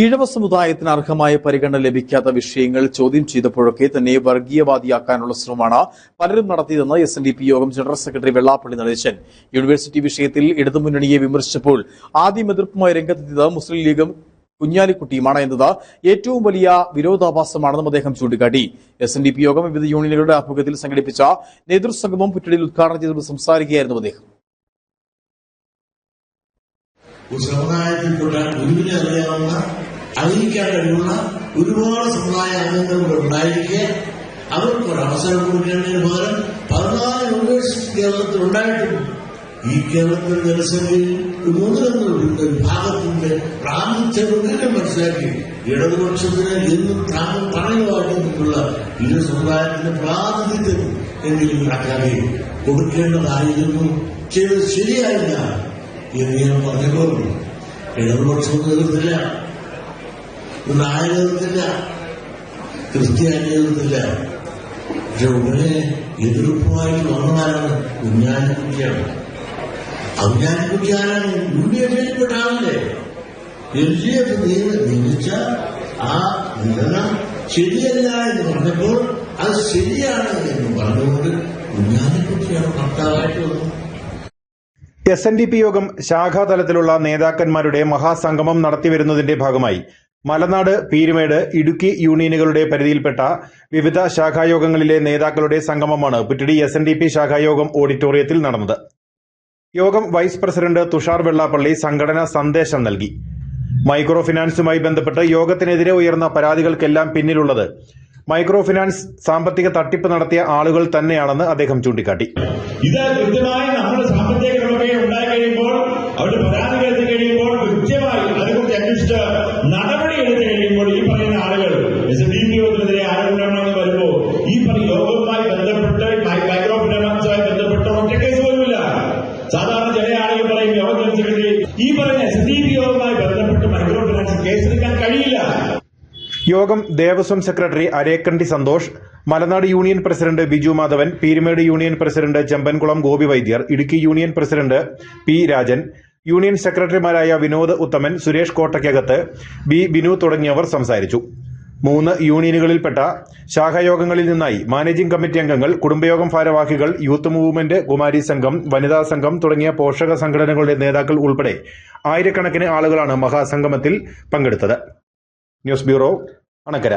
ഈഴവ സമുദായത്തിന് അർഹമായ പരിഗണന ലഭിക്കാത്ത വിഷയങ്ങൾ ചോദ്യം ചെയ്തപ്പോഴൊക്കെ തന്നെ വർഗീയവാദിയാക്കാനുള്ള ശ്രമമാണ് പലരും നടത്തിയതെന്ന് എസ് എൻ ഡി പി യോഗം general secretary Vellappally Natesan. University വിഷയത്തിൽ ഇടതുമുന്നണിയെ വിമർശിച്ചപ്പോൾ ആദ്യം എതിർപ്പുമായി രംഗത്തെത്തിയത് മുസ്ലിം ലീഗും കുഞ്ഞാലിക്കുട്ടിയുമാണ് എന്നത് ഏറ്റവും വലിയ വിരോധാഭാസമാണെന്നും അദ്ദേഹം ചൂണ്ടിക്കാട്ടി. എസ് എൻ ഡി പി യോഗം വിവിധ യൂണിയനുകളുടെ ആഭിമുഖ്യത്തിൽ സംഘടിപ്പിച്ച നേതൃസംഗമം പുറ്റടിയിൽ ഉദ്ഘാടനം ചെയ്തുകൊണ്ട് സംസാരിക്കുകയായിരുന്നു അദ്ദേഹം. സമുദായത്തിൽപ്പെട്ട ഗുരുവിനെ അറിയാവുന്ന അറിയിക്കാൻ കഴിവുള്ള ഒരുപാട് സമുദായ അംഗങ്ങൾ ഇവിടെ ഉണ്ടായിരിക്കെ. അവർക്ക് ഒരു അവസരം കൊടുക്കേണ്ടതിന് പകരം പതിനാല് യൂണിവേഴ്സിറ്റി കേരളത്തിൽ ഉണ്ടായിട്ടും ഈ കേരളത്തിൽ ജനസംഖ്യയിൽ ഒരു മൂന്നിലൊന്ന് വിഭാഗത്തിന്റെ പ്രാമുഖ്യം മനസ്സിലാക്കി. ഇടതുപക്ഷത്തിന് എന്നും താങ്കൾ പറയുവായിട്ടുള്ള ഈ സമുദായത്തിന്റെ പ്രാതിനിധ്യം എങ്കിലും കണക്കാക്കി കൊടുക്കേണ്ടതായിരുന്നു. ചെയ്തത് ശരിയായില്ല എന്ന് ഞാൻ പറഞ്ഞപ്പോൾ ഇടതുപക്ഷം എതിർത്തില്ല. നായക എതിർത്തില്ല. ക്രിസ്ത്യാനി എതിർത്തില്ല. പക്ഷെ ഉടനെ എതിർപ്പുമായിട്ട് വന്നതാണ് കുഞ്ഞാനക്കുട്ടിയാണ് കുഞ്ഞാലിക്കുട്ടി ആരാണ് യു ആളല്ലേ എഫ് നിയമിച്ച ആ നിയമനം ശരിയല്ല എന്ന് പറഞ്ഞപ്പോൾ അത് ശരിയാണ് എന്ന് പറഞ്ഞുകൊണ്ട് കുഞ്ഞാനക്കുട്ടിയാണ് ഭർത്താവായിട്ട് വന്നത്. എസ് എൻ ഡി പി യോഗം ശാഖാതലത്തിലുള്ള നേതാക്കന്മാരുടെ മഹാസംഗമം നടത്തിവരുന്നതിന്റെ ഭാഗമായി മലനാട് പീരുമേട് ഇടുക്കി യൂണിയനുകളുടെ പരിധിയിൽപ്പെട്ട വിവിധ ശാഖായോഗങ്ങളിലെ നേതാക്കളുടെ സംഗമമാണ് Puttady S N D P ശാഖായോഗം ഓഡിറ്റോറിയത്തിൽ നടന്നത്. യോഗം വൈസ് പ്രസിഡന്റ് തുഷാർ വെള്ളാപ്പള്ളി സംഘടന സന്ദേശം നൽകി. മൈക്രോ ഫിനാൻസുമായി ബന്ധപ്പെട്ട് യോഗത്തിനെതിരെ ഉയർന്ന പരാതികൾക്കെല്ലാം പിന്നിലുള്ളത് മൈക്രോ ഫിനാൻസ് സാമ്പത്തിക തട്ടിപ്പ് നടത്തിയ ആളുകൾ തന്നെയാണെന്ന് അദ്ദേഹം ചൂണ്ടിക്കാട്ടി. ഇത് കൃത്യമായി നമ്മുടെ സാമ്പത്തിക ക്രമമേ ഉണ്ടായി കഴിയുമ്പോൾ അവരുടെ പരാതി എത്തി കഴിയുമ്പോൾ കൃത്യമായി അതിനെക്കുറിച്ച് അന്വേഷിച്ച് നടപടി എടുത്തു കഴിയുമ്പോൾ ഈ പറയുന്ന ആളുകൾ എസ് ഡി പി യോഗത്തിനെതിരെ ആരോപണങ്ങൾ വരുമ്പോൾ ഈ പറയുന്ന യോഗവുമായി ബന്ധപ്പെട്ട് മൈക്രോ ഫിനാൻസുമായി ബന്ധപ്പെട്ട ഒറ്റ കേസ് പോലുമില്ല. സാധാരണ ചില ആളുകൾ പറയും യോഗ സെക്രട്ടറി ഈ പറയുന്ന എസ് ഡി പി യോഗവുമായി ബന്ധപ്പെട്ട് മൈക്രോ ഫിനാൻസ് കേസെടുക്കാൻ കഴിയില്ല. യോഗം Devaswom secretary Arekkandi Santhosh Malanad union president Biju Madhavan Peermade union president Chembankulam Gopi Vaidyar Idukki union president P Rajan union സെക്രട്ടറിമാരായ വിനോദ് ഉത്തമൻ സുരേഷ് കോട്ടയ്ക്കകത്ത് ബി ബിനു തുടങ്ങിയവർ സംസാരിച്ചു. മൂന്ന് യൂണിയനുകളിൽപ്പെട്ട ശാഖായോഗങ്ങളിൽ നിന്നായി മാനേജിംഗ് കമ്മിറ്റി അംഗങ്ങൾ കുടുംബയോഗം ഭാരവാഹികൾ യൂത്ത് മൂവ്മെന്റ് കുമാരി സംഘം വനിതാ സംഘം തുടങ്ങിയ പോഷക സംഘടനകളുടെ നേതാക്കൾ ഉൾപ്പെടെ ആയിരക്കണക്കിന് ആളുകളാണ് മഹാസംഗമത്തിൽ പങ്കെടുത്തത്. News bureau Anakkara.